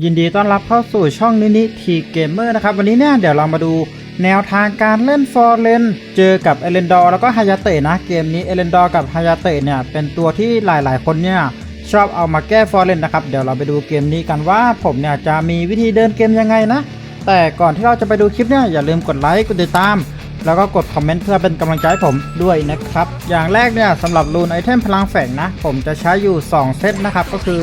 ยินดีต้อนรับเข้าสู่ช่องนินิทีเกมเมอร์นะครับ วันนี้เนี่ยเดี๋ยวเรามาดูแนวทางการเล่นฟอร์เรนเจอกับเอเลนดอร์แล้วก็ฮายาเตะนะ เกมนี้เอเลนดอร์กับฮายาเตะเนี่ยเป็นตัวที่หลายๆ คนเนี่ยชอบเอามาแก้ฟอร์เรนนะครับเดี๋ยวเราไปดูเกมนี้กันว่าผมเนี่ยจะมีวิธีเดินเกมยังไงนะ แต่ก่อนที่เราจะไปดูคลิปเนี่ยอย่าลืมกดไลค์กดติดตาม แล้วก็กดคอมเมนต์เพื่อเป็นกำลังใจให้ผมด้วยนะครับอย่างแรกเนี่ยสำหรับรูนไอเทมพลังแฝงนะ ผมจะใช้อยู่ 2 เซตนะครับก็คือ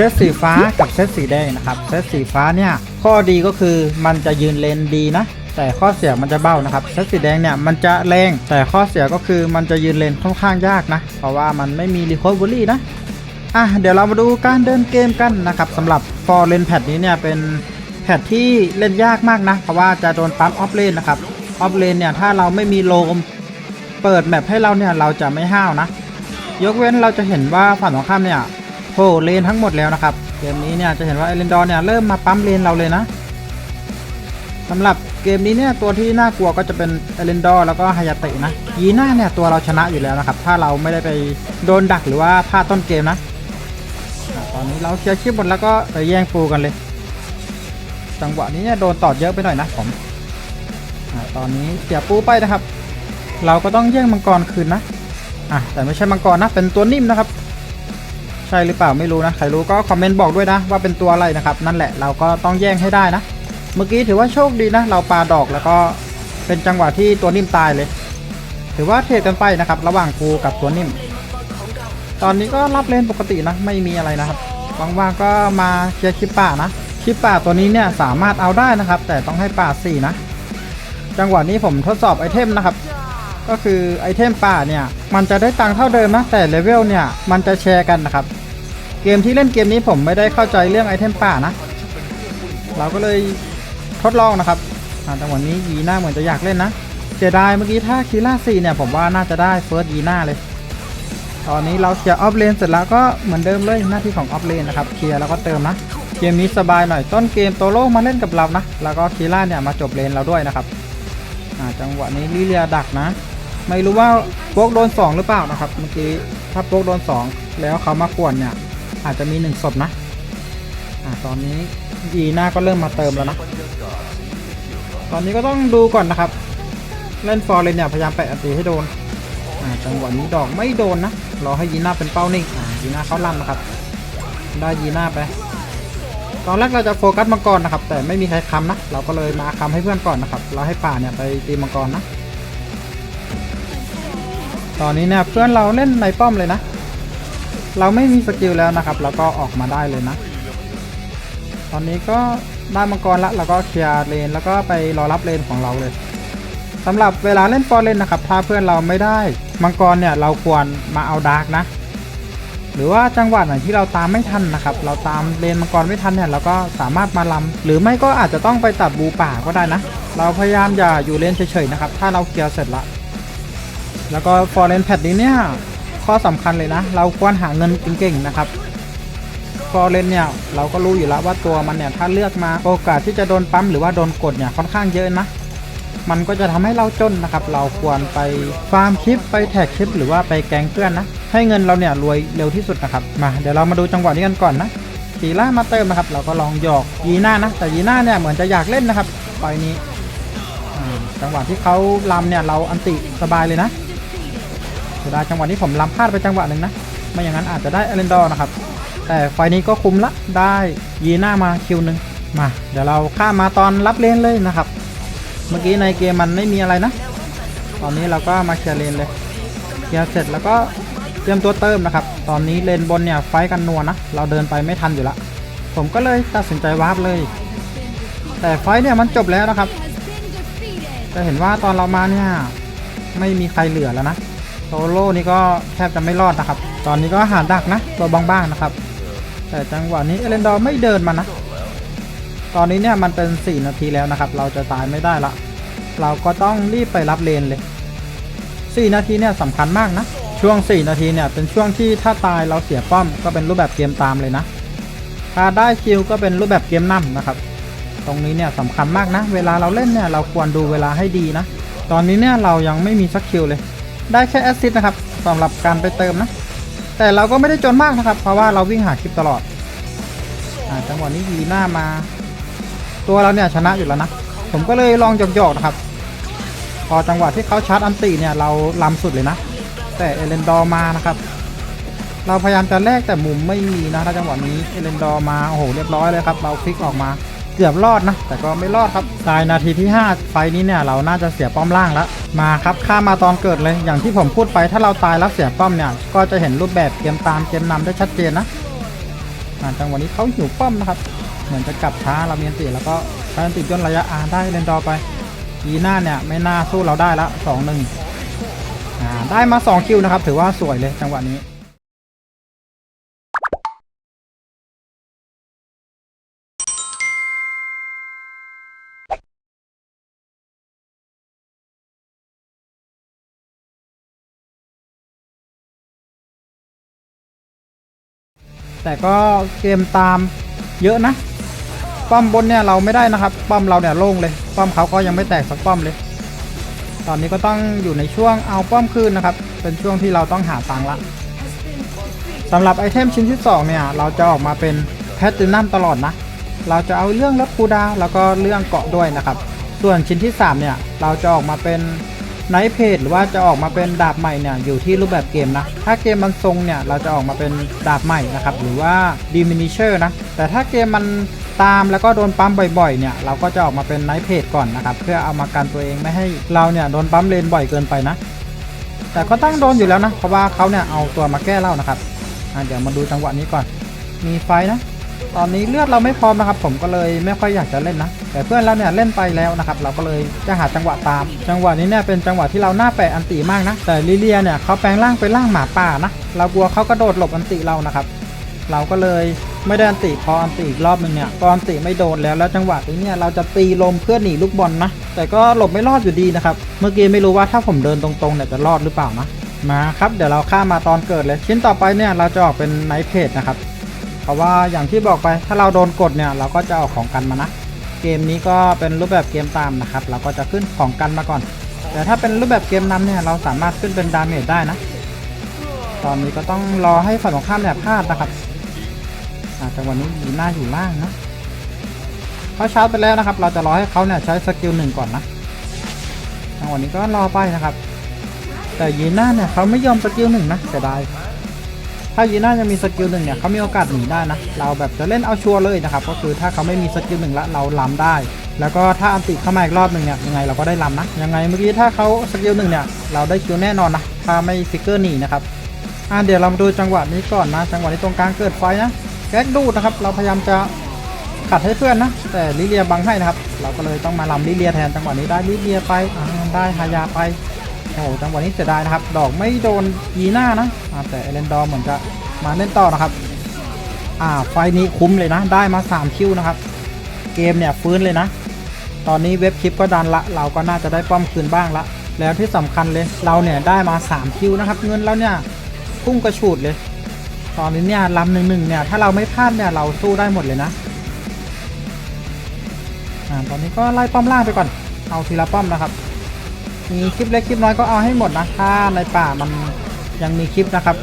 ซตสีฟ้ากับเซตสีแดงนะครับเซตสีฟ้าเนี่ยข้อดีก็คือมันจะยืนเลนดีนะ แต่ข้อเสียมันจะเบ้านะครับเซตสีแดงเนี่ยมันจะแรงแต่ข้อเสียก็คือมันจะยืนเลนค่อนข้างยากนะ เพราะว่ามันไม่มีรีคอเวอรี่นะอะเดี๋ยวเรามาดูการเดินเกมกันนะครับสำหรับฟอร์เลนแพทนี้เนี่ยเป็นแพทที่เล่นยากมากนะ เพราะว่าจะโดนปั๊มออฟเลนนะครับออฟเลนเนี่ยถ้าเราไม่มีโลมเปิดแมปให้เราเนี่ยเราจะไม่ห้าวนะ ยกเว้นเราจะเห็นว่าฝั่งตรงข้ามเนี่ย โผล่เลนทั้งหมดแล้วนะครับเกมนี้เนี่ยจะเห็นว่าเอเลนดอร์เนี่ยเริ่มมาปั๊มเลนเราเลยนะสำหรับเกมนี้เนี่ยตัวที่น่ากลัวก็จะเป็นเอเลนดอร์แล้วก็ฮายาเตะนะยีน่าเนี่ยตัวเราชนะอยู่แล้วนะครับ ถ้าเราไม่ได้ไปโดนดักหรือว่าพลาดต้นเกมนะตอนนี้เราเคลียร์คลิปหมดแล้วก็ไปแย่งปูกันเลย จังหวะนี้เนี่ยโดนตอดเยอะไปหน่อยนะผมตอนนี้เสียปูไปนะครับ เราก็ต้องแย่งมังกรคืนนะอะแต่ไม่ใช่มังกรนะเป็นตัวนิ่มนะครับ ใช่หรือเปล่าไม่รู้นะ ใครรู้ก็คอมเมนต์บอกด้วยนะ ว่าเป็นตัวอะไรนะครับ นั่นแหละเราก็ต้องแย่งให้ได้นะ เมื่อกี้ถือว่าโชคดีนะ เราปาดอกแล้วก็เป็นจังหวะที่ตัวนิ่มตายเลย ถือว่าเทรดกันไปนะครับ ระหว่างกูกับตัวนิ่ม ตอนนี้ก็รับเลนปกตินะ ไม่มีอะไรนะครับว่างๆก็มาเคลียร์คิปป่านะคิปป่าตัวนี้เนี่ยสามารถเอาได้นะครับ แต่ต้องให้ป่าสี่นะ จังหวะนี้ผมทดสอบไอเทมนะครับก็คือไอเทมป่าเนี่ย มันจะได้ตังค์เท่าเดิมนะ แต่เลเวลเนี่ย มันจะแชร์กันนะครับ เกมที่เล่นเกมนี้ผมไม่ได้เข้าใจเรื่องไอเทมป่านะ เราก็เลยทดลองนะครับอ่าจังหวะนี้ยีน่าเหมือนจะอยากเล่นนะเสียดายเมื่อกี้ถ้าคีล่าสี่เนี่ยผมว่าน่าจะได้เฟิร์สยีน่าเลย ตอนนี้เราเคลียร์ออฟเลนเสร็จแล้วก็เหมือนเดิมเลยหน้าที่ของออฟเลนนะครับเคลียร์แล้วก็เติมนะเกมนี้สบายหน่อยต้นเกมโตโร่มาเล่นกับเรานะ แล้วก็คีร่าเนี่ยมาจบเลนเราด้วยนะครับจังหวะนี้ลิเลียดักนะ ไม่รู้ว่าโป๊กโดน 2 หรือเปล่านะครับ เมื่อกี้ถ้าโป๊กโดน 2 แล้วเขามากวนเนี่ย อาจจะมี1ศพนะอ่าตอนนี้ยีน่าก็เริ่มมาเติมแล้วนะ ตอนนี้ก็ต้องดูก่อนนะครับ เล่นฟอร์เรนเนี่ยพยายามแปะอันตีให้โดนอ่าจังหวะนี้ดอกไม่โดนนะรอให้ยีน่าเป็นเป้านิ่งอ่ายีน่าเขาลั่นนะครับ ได้ยีน่าไป ตอนแรกเราจะโฟกัสมังกรนะครับ แต่ไม่มีใครคำนะ เราก็เลยมาคำให้เพื่อนก่อนนะครับ เราให้ป่าเนี่ยไปตีมังกรนะ ตอนนี้เนี่ยเพื่อนเราเล่นในป้อมเลยนะ เราไม่มีสกิลแล้วนะครับแล้วก็ออกมาได้เลยนะ ตอนนี้ก็ได้มังกรละแล้วก็เคลียร์เลนแล้วก็ไปรอรับเลนของเราเลยสำหรับเวลาเล่นฟอร์เรนนะครับ ถ้าเพื่อนเราไม่ได้มังกรเนี่ยเราควรมาเอาดาร์กนะ หรือว่าจังหวะไหนที่เราตามไม่ทันนะครับ เราตามเลนมังกรไม่ทันเนี่ยเราก็สามารถมาลำหรือไม่ก็อาจจะต้องไปตัดบูป่าก็ได้นะ เราพยายามอย่าอยู่เลนเฉยๆนะครับ ถ้าเราเคลียร์เสร็จละ แล้วก็ฟอร์เรนแพดนี้เนี่ย ข้อสำคัญเลยนะ เราควรหาเงินเก่งๆนะครับฟอเรนเนี่ยเราก็รู้อยู่แล้วว่าตัวมันเนี่ยถ้าเลือกมาโอกาสที่จะโดนปั๊มหรือว่าโดนกดเนี่ยค่อนข้างเยอะนะ มันก็จะทำให้เราจนนะครับ เราควรไปฟาร์มคลิปไปแท็กคลิปหรือว่าไปแกงเพื่อนนะ ให้เงินเราเนี่ยรวยเร็วที่สุดนะครับ มาเดี๋ยวเรามาดูจังหวะนี้กันก่อนนะขีล่ามาเติมนะครับ เราก็ลองหยอกยีน่านะ แต่ยีน่าเนี่ยเหมือนจะอยากเล่นนะครับไฟล์นี้จังหวะที่เขาลำเนี่ยเราอันติสบายเลยนะ เสียดาจังหวะนี้ผมล้ำพลาดไปจังหวะหนึ่งนะไม่อย่างนั้นอาจจะได้เอเลนดอร์นะครับ แต่ไฟนี้ก็คุ้มละได้ยีน่ามาคิวหนึ่งมา เดี๋ยวเราข้ามาตอนรับเลนเลยนะครับ เมื่อกี้ในเกมมันไม่มีอะไรนะ ตอนนี้เราก็มาเคลียร์เลนเลยเคลียร์เสร็จแล้วก็เตรียมตัวเติมนะครับ ตอนนี้เลนบนเนี่ยไฟกันนัวนะ เราเดินไปไม่ทันอยู่ละ ผมก็เลยตัดสินใจวาร์ปเลย แต่ไฟเนี่ยมันจบแล้วนะครับ จะเห็นว่าตอนเรามาเนี่ยไม่มีใครเหลือแล้วนะ โซโล่นี่ก็แทบจะไม่รอดนะครับ ตอนนี้ก็หาดักนะ ตัวบ้างๆนะครับ แต่จังหวะนี้เอเลนดอร์ไม่เดินมานะ ตอนนี้เนี่ยมันเป็น 4 นาทีแล้วนะครับ เราจะตายไม่ได้ละ เราก็ต้องรีบไปรับเลนเลย 4 นาทีเนี่ยสำคัญมากนะ ช่วง 4 นาทีเนี่ยเป็นช่วงที่ถ้าตายเราเสียป้อมก็เป็นรูปแบบเกมตามเลยนะ ถ้าได้คิวก็เป็นรูปแบบเกมนำนะครับ ตรงนี้เนี่ยสำคัญมากนะ เวลาเราเล่นเนี่ยเราควรดูเวลาให้ดีนะ ตอนนี้เนี่ยเรายังไม่มีสักคิวเลย ได้แค่แอสซิสต์นะครับสำหรับการไปเติมนะ แต่เราก็ไม่ได้จนมากนะครับ เพราะว่าเราวิ่งหาคลิปตลอดอจังหวะนี้ยีหน้ามา ตัวเราเนี่ยชนะอยู่แล้วนะ ผมก็เลยลองหยอกๆนะครับ พอจังหวะที่เขาชาร์จอันติเนี่ยเราล้ำสุดเลยนะ แต่เอเลนดอร์มานะครับ เราพยายามจะแลกแต่มุมไม่มีนะถ้าจังหวะนี้เอเลนดอร์มาโอ้โหเรียบร้อยเลยครับ เราพลิกออกมา เกือบรอดนะ แต่ก็ไม่รอดครับตายนาทีที่ 5 ไฟนี้เนี่ยเราน่าจะเสียป้อมล่างแล้ว มาครับข้ามาตอนเกิดเลย อย่างที่ผมพูดไปถ้าเราตายแล้วเสียป้อมเนี่ย ก็จะเห็นรูปแบบเกมตามเกมนำได้ชัดเจนนะอาจังหวะนี้เขาหิวป้อมนะครับ เหมือนจะกลับช้าเราเมีอันติแล้วก็ใช้อันติย่นระยะอาได้เลนดอร์ไปยีหน้าเนี่ยไม่น่าสู้เราได้ละสองหนึ่งได้มา 2 คิวนะครับ ถือว่าสวยเลยจังหวะนี้ แต่ก็เกมตามเยอะนะป้อมบนเนี่ยเราไม่ได้นะครับ ป้อมเราเนี่ยโล่งเลย ป้อมเขาก็ยังไม่แตกสักป้อมเลย ตอนนี้ก็ต้องอยู่ในช่วงเอาป้อมคืนนะครับ เป็นช่วงที่เราต้องหาตังค์ละสำหรับไอเทมชิ้นที่สองเนี่ยเราจะออกมาเป็นแพทตินัมตลอดนะ เราจะเอาเรื่องลดคูดาแล้วก็เรื่องเกาะด้วยนะครับ ส่วนชิ้นที่สามเนี่ยเราจะออกมาเป็น ไนท์เพจหรือว่าจะออกมาเป็นดาบใหม่เนี่ยอยู่ที่รูปแบบเกมนะ ถ้าเกมมันทรงเนี่ยเราจะออกมาเป็นดาบใหม่นะครับหรือว่าดิมินิเชอร์นะ แต่ถ้าเกมมันตามแล้วก็โดนปั๊มบ่อยๆเนี่ยเราก็จะออกมาเป็นไนท์เพจก่อนนะครับเพื่อเอามากันตัวเองไม่ให้เราเนี่ยโดนปั๊มเลนบ่อยเกินไปนะ แต่ก็ต้องโดนอยู่แล้วนะเพราะว่าเขาเนี่ยเอาตัวมาแก้เล่านะครับเดี๋ยวมาดูจังหวะนี้ก่อน มีไฟนะ ตอนนี้เลือดเราไม่พร้อมนะครับ ผมก็เลยไม่ค่อยอยากจะเล่นนะ แต่เพื่อนเราเนี่ยเล่นไปแล้วนะครับเราก็เลยจะหาจังหวะตาม จังหวะนี้เนี่ยเป็นจังหวะที่เราหน้าแปะอันติมากนะ แต่ลิเลียเนี่ยเขาแปลงร่างเป็นร่างหมาป่านะเรากลัวเขากระโดดหลบอันติเรานะครับ เราก็เลยไม่ได้อันติพออันติอีกรอบหนึ่งเนี่ยพออันติไม่โดนแล้วแล้วจังหวะนี้เนี่ยเราจะตีลมเพื่อหนีลูกบอลนะแต่ก็หลบไม่รอดอยู่ดีนะครับเมื่อกี้ไม่รู้ว่าถ้าผมเดินตรงๆเนี่ยจะรอดหรือเปล่านะมาครับเดี๋ยวเราข้ามมาตอนเกิดเลย ชิ้นต่อไปเนี่ยเราจะออกเป็นไนท์เพจนะครับเพราะว่าอย่างที่บอกไปถ้าเราโดนกดเนี่ยเราก็จะออกของกันมานะ เกมนี้ก็เป็นรูปแบบเกมตามนะครับ เราก็จะขึ้นของกันมาก่อน แต่ถ้าเป็นรูปแบบเกมนำเนี่ยเราสามารถขึ้นเป็นดาเมจได้นะ ตอนนี้ก็ต้องรอให้ฝั่งตรงข้ามเนี่ยพลาดนะครับอ่าจังหวะนี้อยู่หน้าอยู่ล่างนะเขาชาร์จไปแล้วนะครับ เราจะรอให้เขาเนี่ยใช้สกิลหนึ่งก่อนนะจังหวะนี้ก็รอไปนะครับ แต่ยีน่าเนี่ยเขาไม่ยอมสกิลหนึ่งนะเสียดาย ถ้ายีน่าจะมีสกิลหนึ่งเนี่ยเขามีโอกาสหนีได้นะ เราแบบจะเล่นเอาชัวร์เลยนะครับ ก็คือถ้าเขาไม่มีสกิลหนึ่งละเราล้ำได้ แล้วก็ถ้าอันติเข้ามาอีกรอบหนึ่งเนี่ยยังไงเราก็ได้ล้ำนะ ยังไงเมื่อกี้ถ้าเขาสกิลหนึ่งเนี่ยเราได้คิวแน่นอนนะ ถ้าไม่ฟิกเกอร์หนีนะครับ อ่าเดี๋ยวเรามาดูจังหวะนี้ก่อนนะ จังหวะนี้ตรงกลางเกิดไฟนะ แก๊กดูดนะครับ เราพยายามจะขัดให้เพื่อนนะ แต่ลิเลียบังให้นะครับ เราก็เลยต้องมาลำลิเลียแทนจังหวะนี้ได้ลิเลียไปได้ฮายาไป โอ้โหจังหวะนี้เสียดายนะครับ ดอกไม่โดนยีหน้านะแต่เอเลนดอร์เหมือนจะมาเล่นต่อนะครับ อ่าไฟนี้คุ้มเลยนะ ได้มา3คิวนะครับ เกมเนี่ยฟื้นเลยนะ ตอนนี้เว็บคลิปก็ดันละ เราก็น่าจะได้ป้อมคืนบ้างละ แล้วที่สำคัญเลยเราเนี่ยได้มา3คิวนะครับ เงินเราเนี่ยพุ่งกระฉูดเลย ตอนนี้เนี่ยลำหนึ่งหนึ่งเนี่ยถ้าเราไม่พลาดเนี่ยเราสู้ได้หมดเลยนะอ่าตอนนี้ก็ไล่ป้อมล่างไปก่อน เอาทีละป้อมนะครับ มีคลิปเล็กคลิปน้อยก็เอาให้หมดนะถ้าในป่ามันยังมีคลิปนะครับ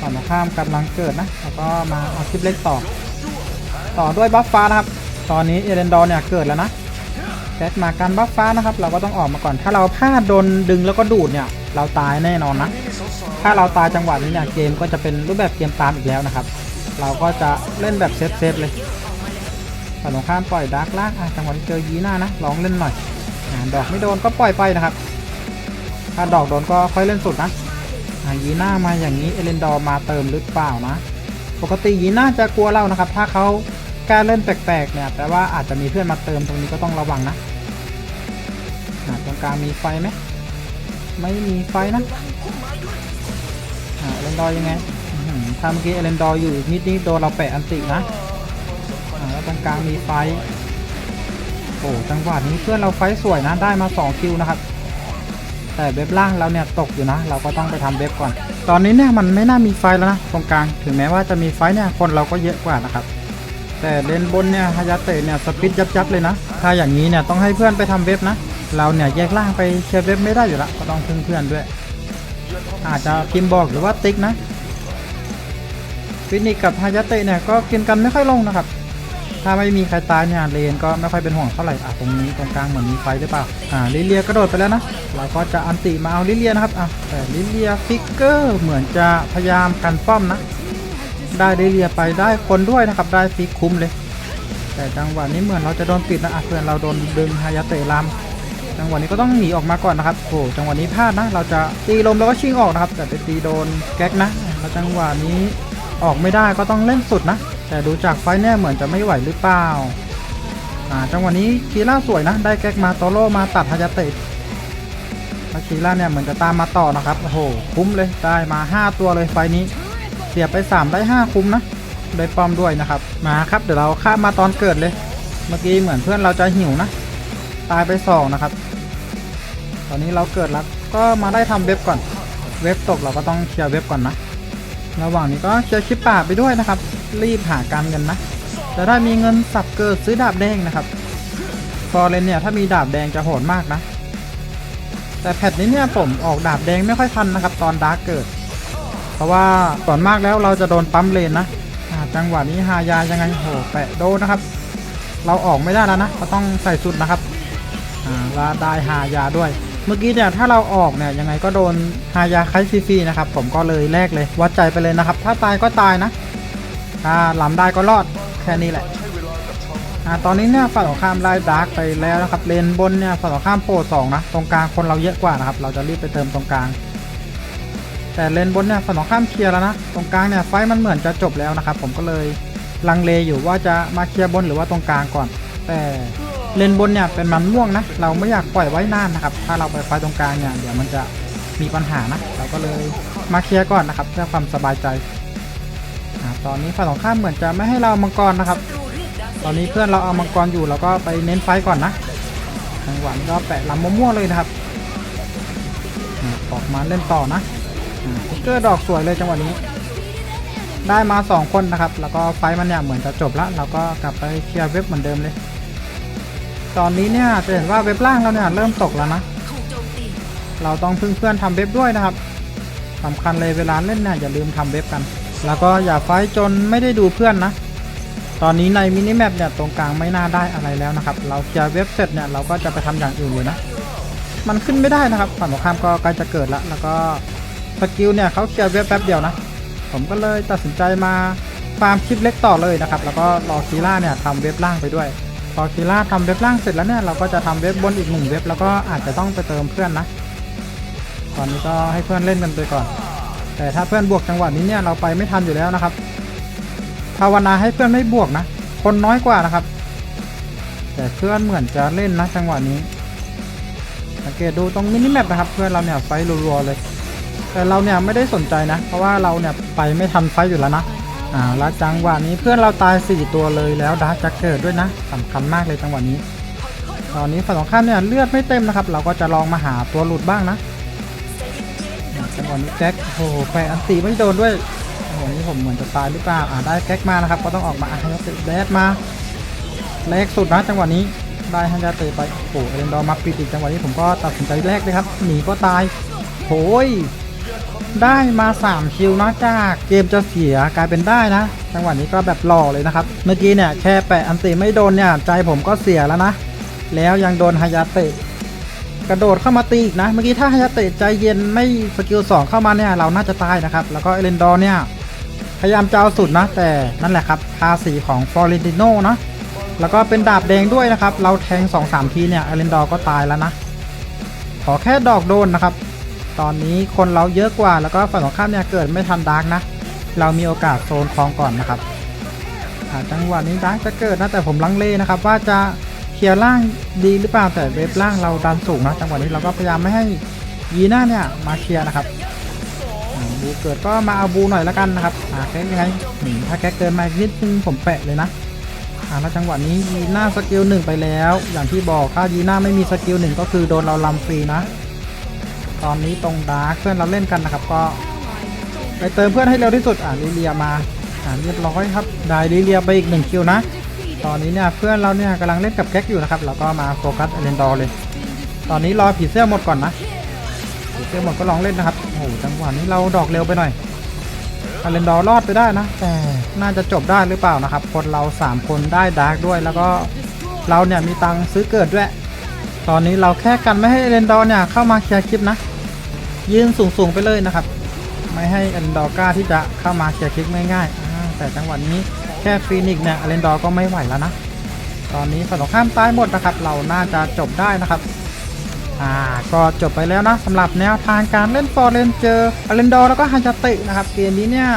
ฝั่งตรงข้ามกำลังเกิดนะแล้วก็มาเอาคลิปเล็กต่อ ต่อด้วยบัฟฟ้านะครับ ตอนนี้เอเรนดอร์เนี่ยเกิดแล้วนะแก๊สมากันบัฟฟ้านะครับ เราก็ต้องออกมาก่อน ถ้าเราพลาดโดนดึงแล้วก็ดูดเนี่ย เราตายแน่นอนนะ ถ้าเราตายจังหวะนี้เนี่ยเกมก็จะเป็นรูปแบบเกมตามอีกแล้วนะครับ เราก็จะเล่นแบบเซฟเซฟๆเลยฝั่งตรงข้ามปล่อยดาร์กลากจังหวะที่เจอยีหน้านะลองเล่นหน่อย ดอกไม่โดนก็ปล่อยไปนะครับ ถ้าดอกโดนก็ค่อยเล่นสุดนะยีน่ามาอย่างนี้เอเลนดอร์มาเติมหรือเปล่านะ ปกติยีน่าจะกลัวเรานะครับ ถ้าเขากล้ารเล่นแปลกๆเนี่ยแปลว่าอาจจะมีเพื่อนมาเติมตรงนี้ก็ต้องระวังนะตรงกลางมีไฟไหมไม่มีไฟนะเอเลนดอร์ยังไงถ้าเมื่อกี้เอเลนดอร์อยู่นิดนี้โดนเราแปะอันตินะแล้วตรงกลางมีไฟ โอ้จังหวะนี้เพื่อนเราไฟสวยนะได้มา 2 คิวนะครับ แต่เว็บล่างเราเนี่ยตกอยู่นะ เราก็ต้องไปทำเว็บก่อน ตอนนี้เนี่ยมันไม่น่ามีไฟแล้วนะตรงกลางถึงแม้ว่าจะมีไฟเนี่ยคนเราก็เยอะกว่านะครับ แต่เลนบนเนี่ยฮายาเตะเนี่ยสปิดยับยับๆเลยนะ ถ้าอย่างนี้เนี่ยต้องให้เพื่อนไปทำเว็บนะ เราเนี่ยแยกล่างไปเชียร์เว็บไม่ได้อยู่ละก็ต้องพึ่งเพื่อนด้วย อาจจะพิมพ์บอกหรือว่าติ๊กนะฟินิกกับฮายาเตะเนี่ยก็กินกันไม่ค่อยลงนะครับ ถ้าไม่มีใครตายเนี่ยเลนก็ไม่ค่อยเป็นห่วงเท่าไหร่อะตรงนี้ตรงกลางเหมือนมีไฟหรือเปล่าอ่าลิเลียกระโดดไปแล้วนะเราก็จะอันติมาเอาลิเลียนะครับอะแต่ลิเลียฟิกเกอร์เหมือนจะพยายามกันป้อมนะ ได้ลิเลียไปได้คนด้วยนะครับได้ฟิกคุ้มเลย แต่จังหวะนี้เหมือนเราจะโดนปิดนะอะเพื่อนเราโดนดึงฮายาเตะลามจังหวะนี้ก็ต้องหนีออกมาก่อนนะครับโอ้จังหวะนี้พลาดนะ เราจะตีลมแล้วก็ชิงออกนะครับ แต่ไปตีโดนแก๊กนะแล้วจังหวะนี้ออกไม่ได้ก็ต้องเล่นสุดนะ แต่ดูจากไฟเนี่ยเหมือนจะไม่ไหวหรือเปล่าอ่าจังหวะนี้คีร่าสวยนะ ได้แก๊กมาโตโร่มาตัดฮายาเตะแล้วคีร่าเนี่ยเหมือนจะตามมาต่อนะครับโอ้โหคุ้มเลยได้มา 5 ตัวเลยไฟนี้ เสียไป 3 ได้ 5 คุ้มนะได้ป้อมด้วยนะครับมาครับเดี๋ยวเราข้ามมาตอนเกิดเลย เมื่อกี้เหมือนเพื่อนเราจะหิวนะ ตายไปสองนะครับ ตอนนี้เราเกิดแล้วก็มาได้ทำเว็บก่อน เว็บตกเราก็ต้องเคลียร์เว็บก่อนนะระหว่างนี้ก็เคลียร์คลิปป่าไปด้วยนะครับ รีบหาการเงินนะจะได้มีเงินสับเกิดซื้อดาบแดงนะครับฟอร์เรนเนี่ยถ้ามีดาบแดงจะโหดมากนะ แต่แพทนี้เนี่ยผมออกดาบแดงไม่ค่อยทันนะครับ ตอนดาร์กเกิด เพราะว่าส่วนมากแล้วเราจะโดนปั๊มเลนนะจังหวะนี้ฮายายังไงโหแปะโดนะครับ เราออกไม่ได้แล้วนะก็ต้องใส่สุดนะครับอ่าแล้วได้ฮายาด้วย เมื่อกี้เนี่ยถ้าเราออกเนี่ยยังไงก็โดนฮายาไคฟรีนะครับผมก็เลยแลกเลยวัดใจไปเลยนะครับ ถ้าตายก็ตายนะ ถ้าลำได้ก็รอดแค่นี้แหละอ่าตอนนี้เนี่ยฝั่งของข้ามไล่ดาร์กไปแล้วนะครับเลนบนเนี่ยฝั่งของข้ามโปรสองนะตรงกลางคนเราเยอะกว่านะครับ เราจะรีบไปเติมตรงกลาง แต่เลนบนเนี่ยฝั่งของข้ามเคลียร์แล้วนะตรงกลางเนี่ยไฟมันเหมือนจะจบแล้วนะครับ ผมก็เลยลังเลอยู่ว่าจะมาเคลียร์บนหรือว่าตรงกลางก่อน แต่เลนบนเนี่ยเป็นมันม่วงนะ เราไม่อยากปล่อยไว้นานนะครับ ถ้าเราไปไฟตรงกลางเนี่ยเดี๋ยวมันจะมีปัญหานะ เราก็เลยมาเคลียร์ก่อนนะครับเพื่อความสบายใจ ตอนนี้ฝั่งของข้ามเหมือนจะไม่ให้เรามังกรนะครับ ตอนนี้เพื่อนเราเอามังกรอยู่เราก็ไปเน้นไฟก่อนนะจังหวะนี้ก็แปะลำมั่วๆเลยนะครับออกมาเล่นต่อนะสติ๊กเกอร์ดอกสวยเลยจังหวะนี้ ได้มา 2 คนนะครับ แล้วก็ไฟมันเนี่ยเหมือนจะจบล้วเราก็กลับไปเคลียร์เว็บเหมือนเดิมเลย ตอนนี้เนี่ยจะเห็นว่าเว็บล่างเราเนี่ยเริ่มตกแล้วนะเราต้องพึ่งเพื่อนทำเว็บด้วยนะครับสำคัญเลยเวลาเล่นเนี่ยอย่าลืมทำเว็บกัน แล้วก็อย่าไฟจนไม่ได้ดูเพื่อนนะ ตอนนี้ในมินิแมปเนี่ยตรงกลางไม่น่าได้อะไรแล้วนะครับ เราเคลียร์เว็บเสร็จเนี่ยเราก็จะไปทำอย่างอื่นเลยนะ มันขึ้นไม่ได้นะครับฝั่งตรงข้ามก็ใกล้จะเกิดล้วแล้วก็สกิลเนี่ยเขาเคลียร์เว็บแป๊บเดียวนะ ผมก็เลยตัดสินใจมาฟาร์มคลิปเล็กต่อเลยนะครับ แล้วก็รอคีล่าเนี่ยทำเว็บล่างไปด้วย พอคีล่าทำเว็บล่างเสร็จแล้วเนี่ยเราก็จะทำเว็บบนอีกหนึ่งเว็บแล้วก็อาจจะต้องไปเติมเพื่อนนะ ตอนนี้ก็ให้เพื่อนเล่นกันไปก่อน แต่ถ้าเพื่อนบวกจังหวะนี้เนี่ยเราไปไม่ทันอยู่แล้วนะครับ ภาวนาให้เพื่อนไม่บวกนะ คนน้อยกว่านะครับ แต่เพื่อนเหมือนจะเล่นนะจังหวะนี้สังเกตดูตรงมินิแมปนะครับ เพื่อนเราเนี่ยไฟรัวๆเลย แต่เราเนี่ยไม่ได้สนใจนะ เพราะว่าเราเนี่ยไปไม่ทันไฟอยู่แล้วนะอ่าแล้วจังหวะนี้เพื่อนเราตาย 4 ตัวเลยแล้วดาร์กจะเกิดด้วยนะสำคัญมากเลยจังหวะนี้ ตอนนี้ฝั่งตรงข้ามเนี่ยเลือดไม่เต็มนะครับ เราก็จะลองมาหาตัวหลุดบ้างนะ วะนี้แก๊กโอ้โหแปอันตีไม่โดนด้วยโอ้โหนี่ผมเหมือนจะตายหรือเปล่าอ่าได้แก๊กมานะครับ ก็ต้องออกมาอะให้ติแดดมาแรกสุดนะจังหวะนี้ได้ฮันยาเตะไปโอ้โหเอเลนดอร์มาปิดอีกจังหวะนี้ผมก็ตัดสินใจแรกเลยครับหนีก็ตายโอ้ยได้มา 3 คิวนะจากเกมจะเสียกลายเป็นได้นะ จังหวะนี้ก็แบบหล่อเลยนะครับ เมื่อกี้เนี่ยแค่แปะอันติไม่โดนเนี่ยใจผมก็เสียแล้วนะ แล้วยังโดนฮายาเตะ กระโดดเข้ามาตีอีกนะ เมื่อกี้ถ้าฮายาเตะใจเย็นไม่สกิล2เข้ามาเนี่ยเราน่าจะตายนะครับ แล้วก็เอเลนดอร์เนี่ยพยายามจะเอาสุดนะ แต่นั่นแหละครับภาษีของฟอร์เรนติโนนะแล้วก็เป็นดาบแดงด้วยนะครับ เราแทง 2-3 ทีเนี่ยเอเลนดอร์ก็ตายแล้วนะ ขอแค่ดอกโดนนะครับ ตอนนี้คนเราเยอะกว่าแล้วก็ฝั่งของข้ามเนี่ยเกิดไม่ทันดาร์กนะ เรามีโอกาสโซนคลองก่อนนะครับจังหวะนี้ดาร์กจะเกิดนะแต่ผมลังเลนะครับว่าจะ ลียร์ล่างดีหรือเปล่าแต่เวฟล่างเราดันสูงนะจังหวะนี้เราก็พยายามไม่ให้ยีน่าเนี่ยมาเคลียร์นะครับบูเกิดก็มาเอาบูหน่อยแล้วกันนะครับอ่าแก๊กยังไงถ้าแก๊กเกินมากนิดนึงผมแปะเลยนะอ่าแล้วจังหวะนี้ยีน่าสกิลหนึ่งไปแล้ว อย่างที่บอกถ้ายีน่าไม่มีสกิลหนึ่งก็คือโดนเราลำฟรีนะ ตอนนี้ตรงดาร์กเพื่อนเราเล่นกันนะครับก็ไปเติมเพื่อนให้เร็วที่สุดอ่าลิเลียมาอ่าเรียบร้อยครับได้ลิเลียไปอีกหนึ่งคิวนะ ตอนนี้เนี่ยเพื่อนเราเนี่ยกำลังเล่นกับแก๊กอยู่นะครับเราก็มาโฟกัสเอเลนดอร์เลย ตอนนี้รอผีเสื้อหมดก่อนนะผีเสื้อหมดก็ลองเล่นนะครับโอ้โหจังหวะนี้เราดอกเร็วไปหน่อยเอเลนดอร์รอดไปได้นะ แต่น่าจะจบได้หรือเปล่านะครับ คนเรา 3 คนได้ดาร์กด้วย แล้วก็เราเนี่ยมีตังซื้อเกิดด้วย ตอนนี้เราแค่กันไม่ให้เอเลนดอร์เนี่ยเข้ามาเคลียร์คลิปนะ ยืนสูงๆไปเลยนะครับ ไม่ให้เอเลนดอร์กล้าที่จะเข้ามาเคลียร์คลิปง่ายๆอ่าแต่จังหวะนี้ แค่ฟีนิกซ์เนี่ยเอเลนดอร์ก็ไม่ไหวแล้วนะ ตอนนี้ฝั่งตรงข้ามตายหมดนะครับ เราน่าจะจบได้นะครับอ่าก็จบไปแล้วนะสำหรับแนวทางการเล่นฟอร์เรนเจออเลนดอร์แล้วก็ฮันจตินะครับเกมนี้เนี่ย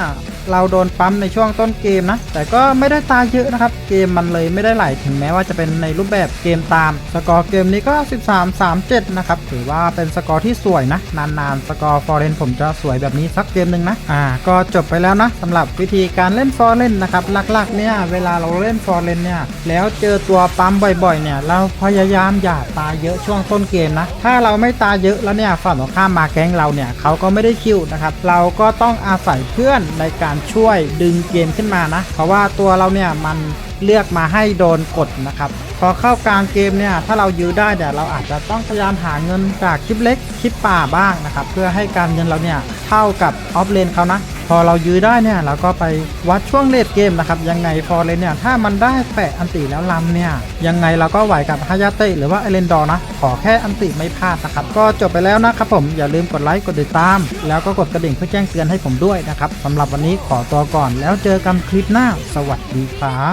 เราโดนปั๊มในช่วงต้นเกมนะ แต่ก็ไม่ได้ตายเยอะนะครับ เกมมันเลยไม่ได้ไหลถึงแม้ว่าจะเป็นในรูปแบบเกมตาม สกอร์เกมนี้ก็ 13 3 7 นะครับ ถือว่าเป็นสกอร์ที่สวยนะ นานๆ สกอร์ฟอร์เรนผมจะสวยแบบนี้สักเกมหนึ่งนะ อ่า ก็จบไปแล้วนะสำหรับวิธีการเล่นฟอร์เรนนะครับหลักๆเนี่ยเวลาเราเล่นฟอร์เรนเนี่ยแล้วเจอตัวปั๊มบ่อยๆเนี่ยเราพยายามอย่าตายเยอะช่วงต้นเกมนะ ถ้าเราไม่ตายเยอะแล้วเนี่ยฝั่งตรงข้ามมาแก๊งเราเนี่ยเขาก็ไม่ได้คิวนะครับเราก็ต้องอาศัยเพื่อนในการช่วยดึงเกมขึ้นมานะ เพราะว่าตัวเราเนี่ยมันเลือกมาให้โดนกดนะครับ อเข้ากลางเกมเนี่ยถ้าเรายื้อได้เนี่ยเราอาจจะต้องพยายามหาเงินจากคลิปเล็กคลิปป่าบ้างนะครับเพื่อให้การเงินเราเนี่ยเท่ากับออฟเลนเขานะพอเรายื้อได้เนี่ยเราก็ไปวัดช่วงเลดเกมนะครับยังไงฟอร์เลนเนี่ยถ้ามันได้แปะอันติแล้วลำเนี่ยยังไงเราก็ไหวกับฮายาเตะหรือว่าเอเลนดอร์นะขอแค่อันติไม่พลาดนะครับก็จบไปแล้วนะครับผมอย่าลืมกดไลค์กดติดตาม แล้วก็กดกระดิ่งเพื่อแจ้งเตือนให้ผมด้วยนะครับสำหรับวันนี้ขอตัวก่อนแล้วเจอกันคลิปหน้า สวัสดีครับ